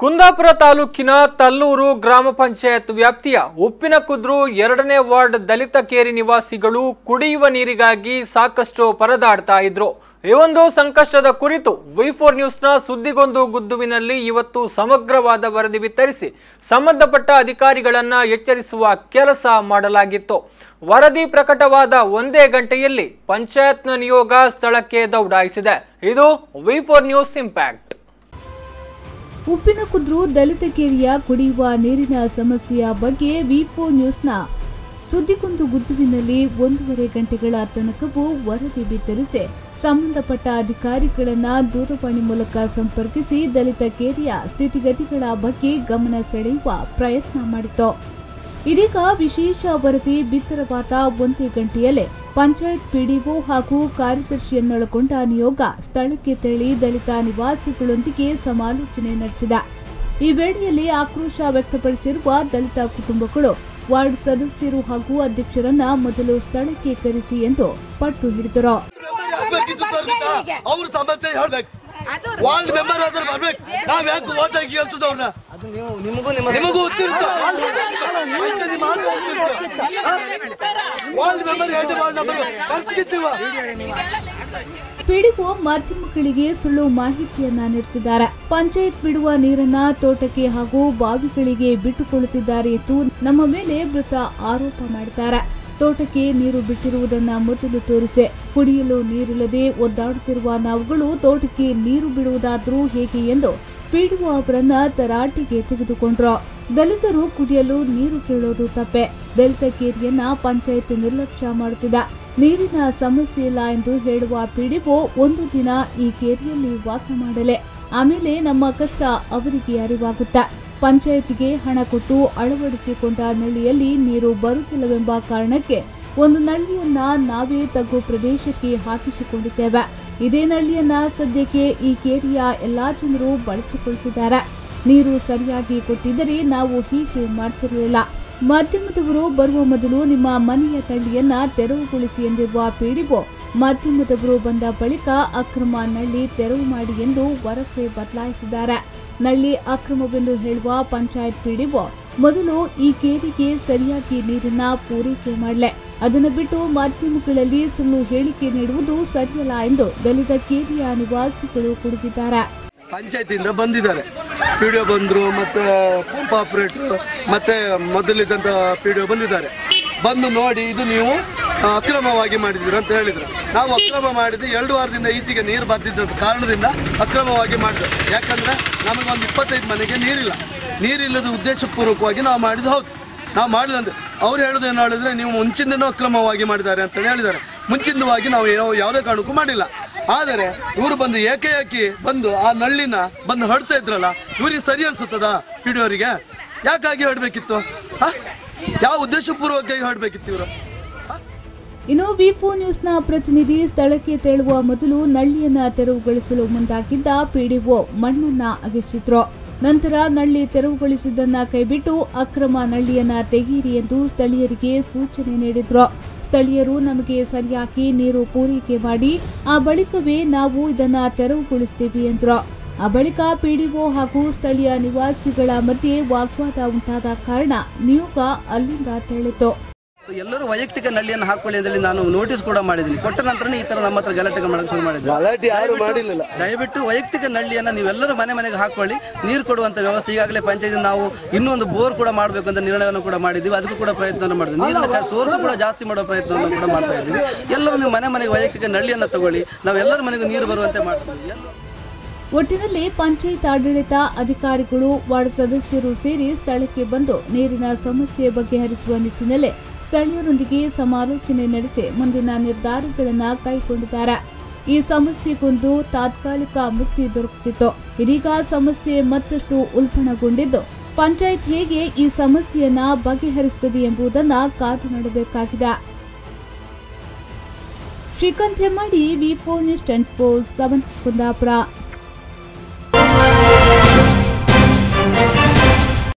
ಕುಂದಾಪುರ ತಾಲೂಕಿನ ತಲ್ಲೂರು ಗ್ರಾಮ ಪಂಚಾಯತ್ ವ್ಯಾಪ್ತಿಯ ಉಪ್ಪಿನಕುದ್ರು ಎರಡನೇ ವಾರ್ಡ್ ದಲಿತ ಕೇರಿ ನಿವಾಸಿಗಳು ಕುಡಿಯುವ ನೀರಿಗಾಗಿ ಸಾಕಷ್ಟು ಪರದಾಡ್ತಾ ಇದ್ರು. ಈ ಒಂದು ಸಂಕಷ್ಟದ ಕುರಿತು ವೈ ಫೋರ್ ನ್ಯೂಸ್ನ ಸುದ್ದಿಗೊಂದು ಗುದ್ದುವಿನಲ್ಲಿ ಇವತ್ತು ಸಮಗ್ರವಾದ ವರದಿ ವಿತರಿಸಿ ಸಂಬಂಧಪಟ್ಟ ಅಧಿಕಾರಿಗಳನ್ನ ಎಚ್ಚರಿಸುವ ಕೆಲಸ ಮಾಡಲಾಗಿತ್ತು. ವರದಿ ಪ್ರಕಟವಾದ ಒಂದೇ ಗಂಟೆಯಲ್ಲಿ ಪಂಚಾಯತ್ನ ನಿಯೋಗ ಸ್ಥಳಕ್ಕೆ ದೌಡಾಯಿಸಿದೆ. ಇದು V four news impact. Uppinakudru ದಲಿತ ಕೇರಿಯ ಕುಡಿಯುವ ನೀರಿನ ಸಮಸ್ಯೆಯ ಬಗ್ಗೆ ವಿಪೋ ನ್ಯೂಸ್ನ ಸುದ್ದಿಗೊಂದು ಗುದ್ದುವಿನಲ್ಲಿ ಒಂದೂವರೆ ಗಂಟೆಗಳ ತನಕವೂ ವರದಿ ಬಿತ್ತರಿಸಿ ಸಂಬಂಧಪಟ್ಟ ಅಧಿಕಾರಿಗಳನ್ನ ದೂರವಾಣಿ ಮೂಲಕ ಸಂಪರ್ಕಿಸಿ ದಲಿತ ಕೇರಿಯ ಸ್ಥಿತಿಗತಿಗಳ ಬಗ್ಗೆ ಗಮನ ಸೆಳೆಯುವ ಪ್ರಯತ್ನ ಮಾಡಿತು. ಇದೀಗ ವಿಶೇಷ ವರದಿ ಬಿತ್ತರವಾದ ಒಂದೇ ಗಂಟೆಯಲ್ಲೇ ಪಂಚಾಯತ್ ಪಿಡಿಒ ಹಾಗೂ ಕಾರ್ಯದರ್ಶಿಯನ್ನೊಳಗೊಂಡ ನಿಯೋಗ ಸ್ಥಳಕ್ಕೆ ತೆರಳಿ ದಲಿತ ನಿವಾಸಿಗಳೊಂದಿಗೆ ಸಮಾಲೋಚನೆ ನಡೆಸಿದ. ಈ ವೇಳೆಯಲ್ಲಿ ಆಕ್ರೋಶ ವ್ಯಕ್ತಪಡಿಸಿರುವ ದಲಿತ ಕುಟುಂಬಗಳು ವಾರ್ಡ್ ಸದಸ್ಯರು ಹಾಗೂ ಅಧ್ಯಕ್ಷರನ್ನ ಮೊದಲು ಸ್ಥಳಕ್ಕೆ ಕರೆಸಿ ಎಂದು ಪಟ್ಟು ಹಿಡಿದರು. ಅವ್ರ ಸಮಸ್ಯೆ ಹೇಳ್ಬೇಕು. ವಾರ್ಡ್ ಮೆಂಬರ್ ಆದ್ರೆ ಬರ್ಬೇಕು. ನಾವ್ ಯಾಕೆ ಓಟ್ ಹಾಕಿ ನಿಮಗೂ ನಿಮ್ಮ ನಿಮಗೂ ವಾರ್ಡ್ ಮೆಂಬರ್ ಎರಡು ವಾರ್ಡ್ ನಂಬರ್ ಬರ್ತಿದ್ದೀವ ಪಿಡಿಒ ಮಾಧ್ಯಮಗಳಿಗೆ ಸುಳ್ಳು ಮಾಹಿತಿಯನ್ನ ನೀಡುತ್ತಿದ್ದಾರೆ. ಪಂಚಾಯತ್ ಬಿಡುವ ನೀರನ್ನ ತೋಟಕ್ಕೆ ಹಾಗೂ ಬಾವಿಗಳಿಗೆ ಬಿಟ್ಟುಕೊಳ್ಳುತ್ತಿದ್ದಾರೆ ಎಂದು ನಮ್ಮ ಮೇಲೆ ಮೃತ ಆರೋಪ ಮಾಡಿದ್ದಾರೆ. ತೋಟಕ್ಕೆ ನೀರು ಬಿಟ್ಟಿರುವುದನ್ನ ಮೊದಲು ತೋರಿಸಿ. ಕುಡಿಯಲು ನೀರಿಲ್ಲದೆ ಒದ್ದಾಡುತ್ತಿರುವ ನಾವುಗಳು ತೋಟಕ್ಕೆ ನೀರು ಬಿಡುವುದಾದರೂ ಹೇಗೆ ಎಂದು ಪಿಡಿಒ ಅವರನ್ನ ತರಾಟೆಗೆ ತೆಗೆದುಕೊಂಡ್ರು. ದಲಿತರು ಕುಡಿಯಲು ನೀರು ಕೇಳೋದು ತಪ್ಪೆ. ದಲಿತ ಕೇರಿಯನ್ನ ಪಂಚಾಯತ್ ನಿರ್ಲಕ್ಷ್ಯ ಮಾಡುತ್ತಿದೆ. ನೀರಿನ ಸಮಸ್ಯೆ ಇಲ್ಲ ಎಂದು ಹೇಳುವ ಪಿಡಿಒ ಒಂದು ದಿನ ಈ ಕೇರಿಯಲ್ಲಿ ವಾಸ ಮಾಡಲೆ. ಆಮೇಲೆ ನಮ್ಮ ಕಷ್ಟ ಅವರಿಗೆ ಅರಿವಾಗುತ್ತೆ. ಪಂಚಾಯತ್ಗೆ ಹಣ ಕೊಟ್ಟು ಅಳವಡಿಸಿಕೊಂಡ ನಳ್ಳಿಯಲ್ಲಿ ನೀರು ಬರುತ್ತಿಲ್ಲವೆಂಬ ಕಾರಣಕ್ಕೆ ಒಂದು ನಳ್ಳಿಯನ್ನ ನಾವೇ ತಗ್ಗು ಪ್ರದೇಶಕ್ಕೆ ಹಾಕಿಸಿಕೊಂಡಿದ್ದೇವೆ. ಇದೇ ನಳ್ಳಿಯನ್ನ ಸದ್ಯಕ್ಕೆ ಈ ಕೇರಿಯ ಎಲ್ಲಾ ಜನರು ಬಳಸಿಕೊಳ್ತಿದ್ದಾರೆ. ನೀರು ಸರಿಯಾಗಿ ಕೊಟ್ಟಿದ್ದರೆ ನಾವು ಹೀಗೆ ಮಾಡ್ತಿರಲಿಲ್ಲ. ಮಾಧ್ಯಮದವರು ಬರುವ ಮೊದಲು ನಿಮ್ಮ ಮನೆಯ ತಳ್ಳಿಯನ್ನ ತೆರವುಗೊಳಿಸಿ ಎಂದಿರುವ ಪಿಡಿಒ ಮಾಧ್ಯಮದವರು ಬಂದ ಬಳಿಕ ಅಕ್ರಮ ನಳ್ಳಿ ತೆರವು ಮಾಡಿ ಎಂದು ವರಸೆ ಬದಲಾಯಿಸಿದ್ದಾರೆ. ನಳ್ಳಿ ಅಕ್ರಮವೆಂದು ಹೇಳುವ ಪಂಚಾಯತ್ ಪಿಡಿಒ ಮೊದಲು ಈ ಕೇರಿಗೆ ಸರಿಯಾಗಿ ನೀರನ್ನ ಪೂರೈಕೆ ಮಾಡಲೆ. ಅದನ್ನು ಬಿಟ್ಟು ಮಾಧ್ಯಮಗಳಲ್ಲಿ ಸುಳ್ಳು ಹೇಳಿಕೆ ನೀಡುವುದು ಸರಿಯಲ್ಲ ಎಂದು ದಲಿತ ಕೇರಿಯ ನಿವಾಸಿಗಳು ಕುಡಿದಿದ್ದಾರೆ. ಪಂಚಾಯತಿಯಿಂದ ಬಂದಿದ್ದಾರೆ. ಪಿಡಿಒ ಬಂದರು, ಮತ್ತೆ ಪಂಪ್ ಆಪರೇಟರ್ ಮತ್ತೆ ಮೊದಲಿದ್ದಂತ ಒ ಬಂದಿದ್ದಾರೆ. ಬಂದು ನೋಡಿ ಇದು ನೀವು ಅಕ್ರಮವಾಗಿ ಮಾಡಿದ್ದೀರ ಅಂತ ಹೇಳಿದ್ರು. ನಾವು ಅಕ್ರಮ ಮಾಡಿದ್ದು ಎರಡು ವಾರದಿಂದ ಈಚೆಗೆ ನೀರು ಬರ್ತಿದ್ದಂತ ಕಾರಣದಿಂದ ಅಕ್ರಮವಾಗಿ ಮಾಡಿದ್ರು. ಯಾಕಂದ್ರೆ ಒಂದು ಇಪ್ಪತ್ತೈದು ಮನೆಗೆ ನೀರಿಲ್ಲ. ನೀರಿಲ್ಲದ ಉದ್ದೇಶಪೂರ್ವಕವಾಗಿ ನಾವು ಮಾಡಿದ್ದು ಹೌದು. ನಾವು ಮಾಡಿದಂತೆ ಅವ್ರು ಹೇಳೋದು ಏನು ಹೇಳಿದ್ರೆ, ನೀವು ಮುಂಚಿಂದನೂ ಅಕ್ರಮವಾಗಿ ಮಾಡಿದ್ದಾರೆ ಅಂತ ಹೇಳಿದ್ದಾರೆ. ಮುಂಚಿಂದವಾಗಿ ನಾವು ಏನೋ ಯಾವುದೇ ಕಾರಣಕ್ಕೂ ಮಾಡಿಲ್ಲ. ಆದರೆ, ಇವರು ಬಂದು ಏಕೆ ಏಕಿ ಬಂದು ಆ ನಳ್ಳಿನ ಬಂದು ಹೊಡ್ತಾ ಇದ್ರಲ್ಲ, ಇವ್ರಿಗೆ ಸರಿ ಅನ್ಸುತ್ತದ ಪಿಡಿಯೋರಿಗೆ ಯಾಕಾಗಿ ಹೊಡ್ಬೇಕಿತ್ತು ಯಾವ ಉದ್ದೇಶಪೂರ್ವಕವಾಗಿ ಹೊಡ್ಬೇಕಿತ್ತು ಇವರು? ಇನ್ನು ವಿಫೋ ನ್ಯೂಸ್ನ ಪ್ರತಿನಿಧಿ ಸ್ಥಳಕ್ಕೆ ತೆರಳುವ ಮೊದಲು ನಳ್ಳಿಯನ್ನ ತೆರವುಗೊಳಿಸಲು ಮುಂದಾಗಿದ್ದ ಪಿಡಿಒ ಮಣ್ಣನ್ನ ಅಗೆಸಿದ್ರು. ನಂತರ ನಳ್ಳಿ ತೆರವುಗೊಳಿಸಿದ್ದನ್ನ ಕೈಬಿಟ್ಟು ಅಕ್ರಮ ನಳ್ಳಿಯನ್ನ ತೆಗೆಯಿರಿ ಎಂದು ಸ್ಥಳೀಯರಿಗೆ ಸೂಚನೆ ನೀಡಿದ್ರು. ಸ್ಥಳೀಯರು ನಮಗೆ ಸರಿಯಾಗಿ ನೀರು ಪೂರೈಕೆ ಮಾಡಿ, ಆ ಬಳಿಕವೇ ನಾವು ಇದನ್ನ ತೆರವುಗೊಳಿಸ್ತೀವಿ ಎಂದ್ರು. ಆ ಬಳಿಕ ಪಿಡಿಒ ಹಾಗೂ ಸ್ಥಳೀಯ ನಿವಾಸಿಗಳ ಮಧ್ಯೆ ವಾಗ್ವಾದ ಉಂಟಾದ ಕಾರಣ ನಿಯೋಗ ಅಲ್ಲಿಂದ ತೆರಳಿತು. ಎಲ್ಲರೂ ವೈಯಕ್ತಿಕ ನಳ್ಳಿಯನ್ನು ಹಾಕೊಳ್ಳಿ ಅಂತೇಳಿ ನಾನು ನೋಟಿಸ್ ಕೂಡ ಮಾಡಿದ್ದೀನಿ. ಕೊಟ್ಟ ನಂತರನೇ ಈ ತರ ನಮ್ಮ ಹತ್ರ ಗಲಾಟೆ ಮಾಡಕ್ಕೆ ಶುರು ಮಾಡಿದ್ರು. ಗಲಾಟೆ ಯಾರು ಮಾಡಿರ್ಲಿಲ್ಲ. ದಯವಿಟ್ಟು ವೈಯಕ್ತಿಕ ನಳ್ಳಿಯನ್ನು ನೀವೆಲ್ಲರೂ ಮನೆ ಮನೆಗೆ ಹಾಕೊಳ್ಳಿ. ನೀರು ಕೊಡುವಂತ ವ್ಯವಸ್ಥೆ ಈಗಾಗಲೇ ಪಂಚಾಯತ್ ನಾವು ಇನ್ನೊಂದು ಬೋರ್ ಕೂಡ ಮಾಡಬೇಕು ಅಂತ ನಿರ್ಣಯವನ್ನು ಕೂಡ ಮಾಡಿದ್ದೀವಿ. ಅದಕ್ಕೂ ಕೂಡ ಪ್ರಯತ್ನ ಮಾಡಿದ್ವಿ. ನೀರಿನ ಸೋರ್ಸ್ ಕೂಡ ಜಾಸ್ತಿ ಮಾಡುವ ಪ್ರಯತ್ನವನ್ನು ಕೂಡ ಮಾಡ್ತಾ ಇದ್ದೀವಿ. ಎಲ್ಲರೂ ನೀವು ಮನೆ ಮನೆಗೆ ವೈಯಕ್ತಿಕ ನಳ್ಳಿಯನ್ನು ತಗೊಳ್ಳಿ. ನಾವೆಲ್ಲರ ಮನೆಗೂ ನೀರು ಬರುವಂತೆ ಮಾಡ್ತೀವಿ. ಒಟ್ಟಿನಲ್ಲಿ ಪಂಚಾಯತ್ ಆಡಳಿತ ಅಧಿಕಾರಿಗಳು ವಾರ್ಡ್ ಸದಸ್ಯರು ಸೇರಿ ಸ್ಥಳಕ್ಕೆ ಬಂದು ನೀರಿನ ಸಮಸ್ಯೆ ಬಗೆಹರಿಸುವ ನಿಟ್ಟಿನಲ್ಲಿ ಸ್ಥಳೀಯರೊಂದಿಗೆ ಸಮಾಲೋಚನೆ ನಡೆಸಿ ಮುಂದಿನ ನಿರ್ಧಾರಗಳನ್ನು ಕೈಗೊಂಡಿದ್ದಾರೆ. ಈ ಸಮಸ್ಯೆಗೊಂದು ತಾತ್ಕಾಲಿಕ ಮುಕ್ತಿ ದೊರಕುತ್ತಿತ್ತು. ಇದೀಗ ಸಮಸ್ಯೆ ಮತ್ತಷ್ಟು ಉಲ್ಬಣಗೊಂಡಿದ್ದು, ಪಂಚಾಯತ್ ಹೇಗೆ ಈ ಸಮಸ್ಯೆಯನ್ನ ಬಗೆಹರಿಸುತ್ತದೆ ಎಂಬುದನ್ನ ಕಾದು ನೋಡಬೇಕಾಗಿದೆ. Srikanth Hemmadi V four news ten four seven Kundapura.